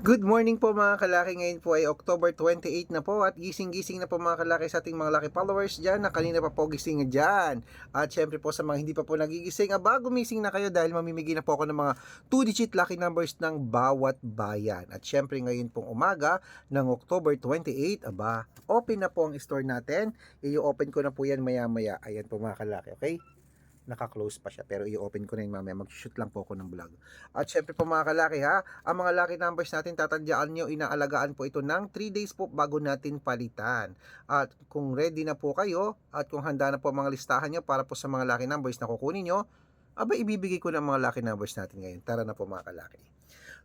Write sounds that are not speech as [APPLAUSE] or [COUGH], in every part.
Good morning po mga kalaki. Ngayon po ay October 28 na po at gising-gising na po mga kalaki sa ating mga laki followers dyan na kanina pa po gising dyan. At syempre po sa mga hindi pa po nagigising, aba gumising na kayo dahil mamimigay na po ako ng mga 2-digit lucky numbers ng bawat bayan. At syempre ngayon pong umaga ng October 28, aba open na po ang store natin. I-open ko na po yan maya-maya. Ayan po mga kalaki, okay? Naka-close pa siya. Pero i-open ko na yun mamaya. Mag-shoot lang po ako ng vlog. At syempre po mga kalaki ha ang mga lucky numbers natin tatandaan nyo inaalagaan po ito ng 3 days po bago natin palitan. At kung ready na po kayo at kung handa na po ang mga listahan nyo para po sa mga lucky numbers na kukunin nyo aba ibibigay ko ng mga lucky numbers natin ngayon. Tara na po mga kalaki.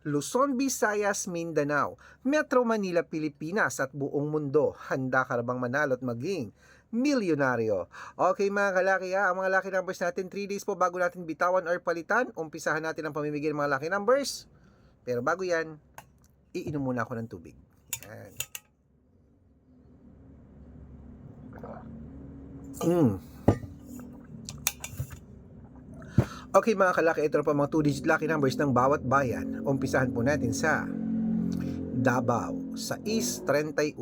Luzon, Visayas, Mindanao, Metro Manila, Pilipinas at buong mundo. Handa ka na bang manalo at maging milyonaryo? Okay mga kalaki ha, ang mga lucky numbers natin 3 days po bago natin bitawan or palitan. Umpisahan natin ang pamimigay ng mga lucky numbers. Pero bago yan, iinom muna ako ng tubig. Yan. Mm. Okay mga kalaki, ito ang mga 2-digit lucky numbers ng bawat bayan. Umpisahan po natin sa Davao, sa East 31,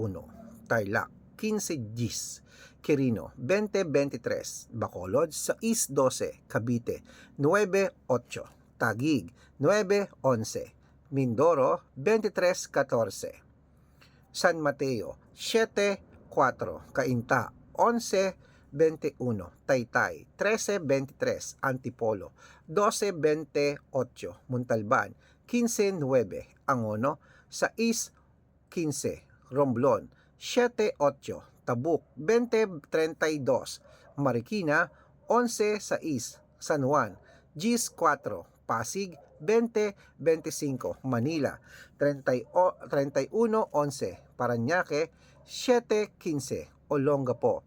Tarlac, 15 Gis, Quirino, 2023, Bacolod, sa East 12, Cavite, 9-8, Tagig, 9-11, Mindoro, 23-14, San Mateo, 7-4, Cainta, 11 21, Taytay, 13-23, Antipolo, 12-28, Muntalban, 15-9, Angono, 6-15, Romblon, 7-8, Tabuk, 20-32, Marikina, 11-6, San Juan, 10-4, Pasig, 20-25, Manila, 31-11, Paranaque, 7-15, Olongapo,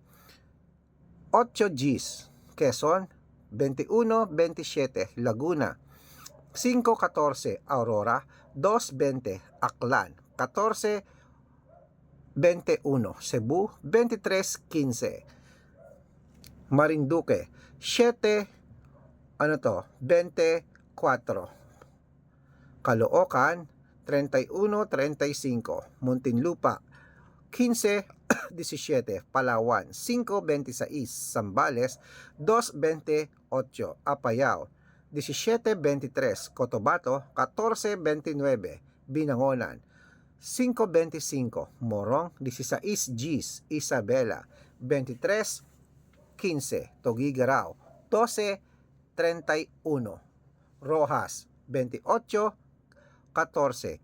8 Gs, Quezon, 21-27, Laguna, 5-14, Aurora, 2-20, Aklan, 14-21, Cebu, 23-15, Marinduque, 7, ano to, 24, Caloocan, 31-35, Muntinlupa, 15-17, [COUGHS] Palawan, 5-26, Zambales, 2-28, Apayao, 17-23, Cotabato, 14-29, Binangonan, 5-25, Morong, 16 Gs, Isabela, 23-15, Togigaraw, 12-31, Rojas, 28-14,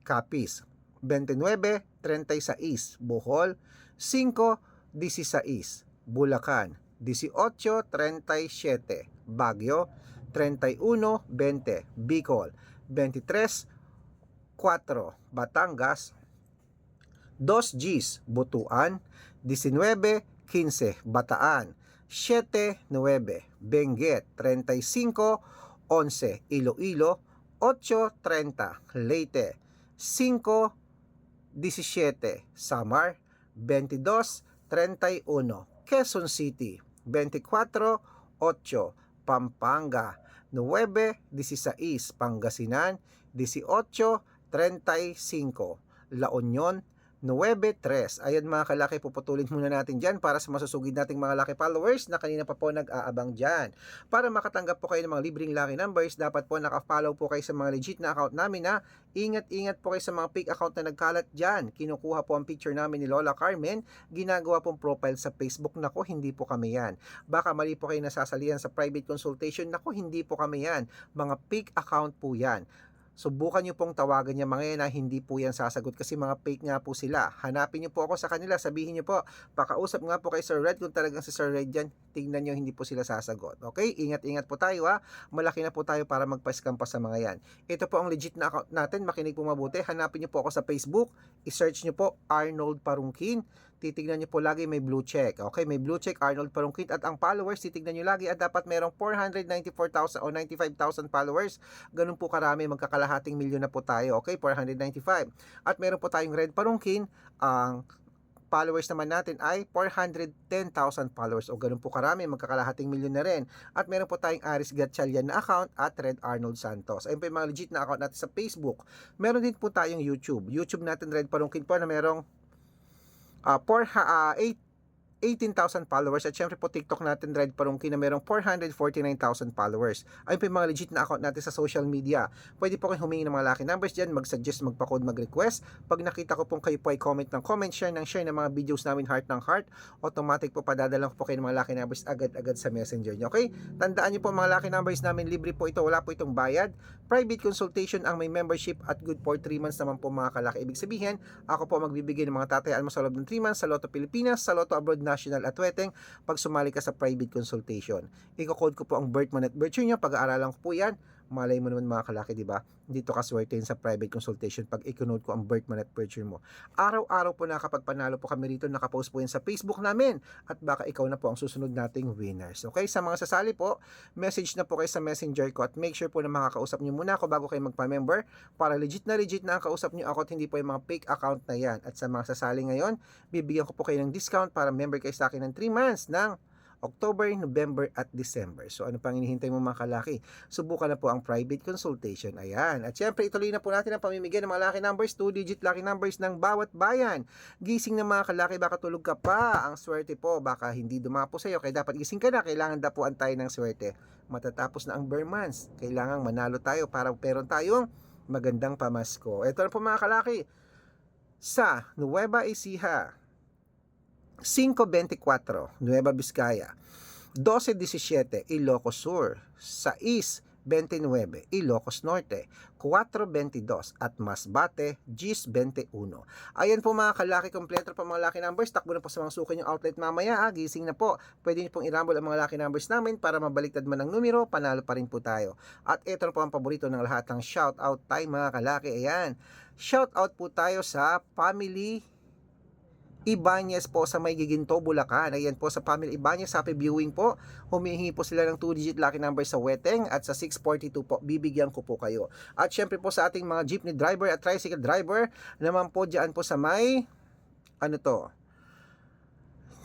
Capiz, 29-36, Bohol, 5-16, Bulacan, 18-37, Baguio, 31-20, Bicol, 23-4, Batangas, 2 Gs, Butuan, 19-15, Bataan, 7-9, Benguet, 35-11, Iloilo, 8-30, Leyte, 5-17, Samar, 22-31, Quezon City, 24-8, Pampanga, 9-16, Pangasinan, 18-35, La Union, 9-3. Ayan mga kalaki, puputulin muna natin dyan para sa masusugid nating mga lucky followers na kanina pa po nag-aabang dyan. Para makatanggap po kayo ng mga libreng lucky numbers, dapat po nakafollow po kayo sa mga legit na account namin na ingat-ingat po kayo sa mga fake account na nagkalat dyan. Kinukuha po ang picture namin ni Lola Carmen, ginagawa pong profile sa Facebook. Nako, hindi po kami yan. Baka mali po kayo nasasalihan sa private consultation. Nako, hindi po kami yan. Mga fake account po yan. Subukan nyo pong tawagan niya mga yan na hindi po yan sasagot kasi mga fake nga po sila. Hanapin nyo po ako sa kanila, sabihin nyo po, pakausap nga po kay Sir Red kung talagang si Sir Red yan, tingnan nyo hindi po sila sasagot. Okay? Ingat-ingat po tayo ha. Malaki na po tayo para magpa-scam pa sa mga yan. Ito po ang legit na account natin, makinig po mabuti. Hanapin nyo po ako sa Facebook, i-search nyo po Arnold Parungkin. Titignan nyo po lagi may blue check. Okay, may blue check Arnold Parungkit at ang followers titignan nyo lagi at dapat merong 494,000 o 95,000 followers. Ganun po karami magkakalahating milyon na po tayo. Okay, 495. At meron po tayong Red Parungkin ang followers naman natin ay 410,000 followers o ganun po karami, magkakalahating milyon na rin. At meron po tayong Aris Gatchalian na account at Red Arnold Santos. Ayun po yung mga legit na account natin sa Facebook. Meron din po tayong YouTube. YouTube natin Red Parungkin po na merong uh, 4, uh, 8 18,000 followers at syempre po TikTok natin Red Parungki na merong 449,000 followers. Ayun po yung mga legit na account natin sa social media. Pwede po kayong humingi ng mga lucky numbers dyan, mag-suggest, magpa-code, mag-request. Pag nakita ko pong kayo po ay comment ng comment, share ng share ng mga videos namin heart ng heart, automatic po padadalang ko po kayo ng mga lucky numbers agad-agad sa messenger nyo. Okay? Tandaan nyo po mga lucky numbers namin, libre po ito, wala po itong bayad. Private consultation ang may membership at good for 3 months naman po mga kalaki. Ibig sabihin, ako po magbibigay ng mga tatayaan mo sa loob ng 3 months sa Lotto Pilipinas, sa Lotto Abroad National at Weteng pag sumali ka sa private consultation. Iko-code ko po ang birth month at birth nyo, pag-aaralan ko po yan. Malay mo naman mga kalaki, di ba? Dito ka swerte sa private consultation pag i-note ko ang birth month at year mo. Araw-araw po nakapagpanalo po kami rito, nakapost po yan sa Facebook namin at baka ikaw na po ang susunod nating winners. Okay, sa mga sasali po, message na po kayo sa messenger ko at make sure po na makakausap nyo muna ako bago kayo magpa-member para legit na legit na ang kausap nyo ako at hindi po yung mga fake account na yan. At sa mga sasali ngayon, bibigyan ko po kayo ng discount para member kayo sa akin ng 3 months ng October, November at December. So ano pang hinihintay mo mga kalaki? Subukan na po ang private consultation. Ayan. At syempre ituloy na po natin ang pamimigay ng mga lucky numbers, 2 digit lucky numbers ng bawat bayan. Gising na mga kalaki, baka tulog ka pa. Ang swerte po, baka hindi dumapo sa iyo. Kaya dapat gising ka na, kailangan dapuan tayo ng swerte. Matatapos na ang bare months. Kailangan manalo tayo para peron tayong magandang pamasko. Ito na po mga kalaki. Sa Nueva Ecija, 5.24, Nueva Vizcaya. 12.17, Ilocos Sur. 6.29, Ilocos Norte. 4.22 at Masbate, Gis 21. Ayan po mga kalaki kompleto pa mga lucky numbers. Takbo na po sa mga suki yung outlet mamaya. Ha? Gising na po. Pwede niyo pong irambol ang mga lucky numbers namin para mabaliktad man ang numero, panalo pa rin po tayo. At ito na po ang paborito ng lahat ng shout out time mga kalaki. Ayan. Shout out po tayo sa family Ibanez po sa may Giginto, Bulacan. Ayan po sa Family Ibanez, happy viewing po. Humihingi po sila ng 2-digit lucky number sa Weteng at sa 642 po, bibigyan ko po kayo. At syempre po sa ating mga jeepney driver at tricycle driver, naman po dyan po sa may, ano to,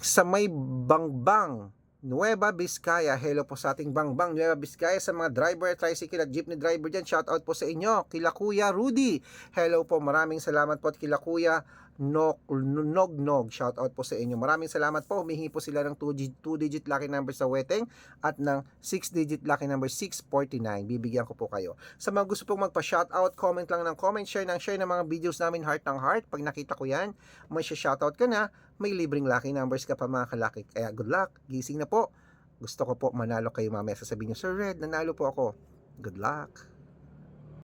sa may Bangbang, Nueva Vizcaya. Hello po sa ating Bangbang Nueva Vizcaya sa mga driver, tricycle at jeepney driver dyan. Shout out po sa inyo. Kila Kuya Rudy. Hello po. Maraming salamat po at kila Kuya Nog Nog Nog. Shout out po sa inyo. Maraming salamat po. Humihingi po sila ng 2 digit lucky number sa Weteng at ng 6 digit lucky number 649. Bibigyan ko po kayo. Sa mga gusto pong magpa-shout out, comment lang ng comment, share ng share ng mga videos namin heart ng heart. Pag nakita ko yan, may shout out ka na, may libreng lucky numbers ka pa mga kalaki. Kaya good luck. Gising na po. Gusto ko po manalo kayo mamaya. Sasabihin nyo, Sir Red, nanalo po ako. Good luck.